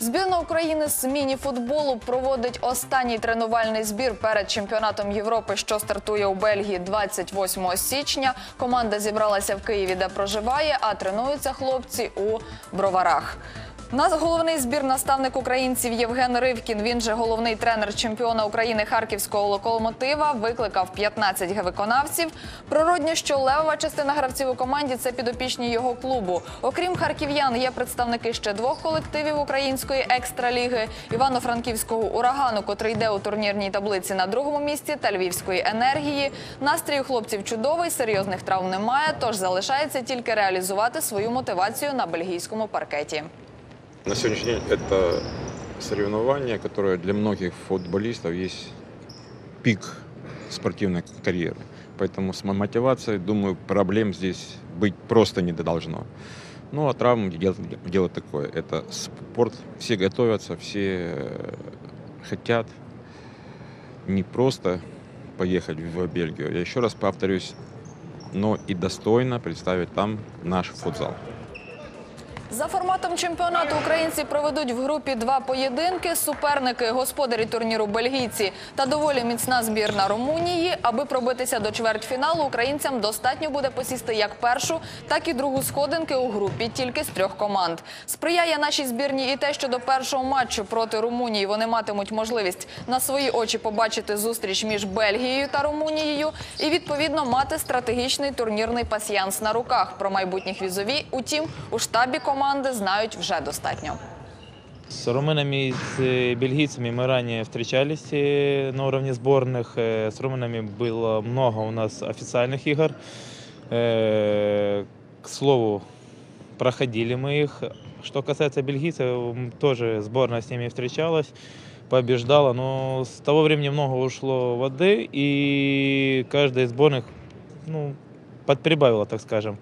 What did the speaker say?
Збірна України з міні-футболу проводить останній тренувальний збір перед чемпіонатом Європи, що стартує у Бельгії 28 січня. Команда зібралася в Києві, де проживає, а тренуються хлопці у броварах. Нас головний збір наставник українців Євген Ривкін. Він же головний тренер чемпіона України Харківського локомотива. Викликав 15 виконавців. Природньо, що левова частина гравців у команді це підопічні його клубу. Окрім харків'ян, є представники ще двох колективів української екстраліги: Івано-Франківського урагану, котрий йде у турнірній таблиці на другому місці, та Львівської енергії. Настрій у хлопців чудовий, серйозних травм немає. Тож залишається тільки реалізувати свою мотивацію на бельгійському паркеті. На сегодняшний день это соревнование, которое для многих футболистов есть пик спортивной карьеры. Поэтому с мотивацией, думаю, проблем здесь быть просто не должно. Ну, а травм дело, дело такое. Это спорт. Все готовятся, все э, хотят не просто поехать в Бельгию. Я еще раз повторюсь, но и достойно представить там наш футзал. За форматом чемпіонату українці проведуть в групі два поєдинки. Суперники господарі турніру бельгійці та доволі міцна збірна Румунії. Аби пробитися до чвертьфіналу, українцям достатньо буде посісти як першу, так і другу сходинки у групі тільки з трьох команд. Сприяє нашій збірні і те, що до першого матчу проти Румунії вони матимуть можливість на свої очі побачити зустріч між Бельгією та Румунією і відповідно мати стратегічний турнірний пасьянс на руках. Про майбутніх візові, утім, у штабі команди знають вже достатньо. С румынами и с э, бельгийцами мы ранее встречались э, на уровне сборных. Э, С румынами было много у нас официальных игр. Э, К слову, проходили мы их. Что касается бельгийцев, м, тоже сборная с ними встречалась, побеждала. Но с того времени много ушло воды, и каждая из сборных ну, подприбавила, так скажем.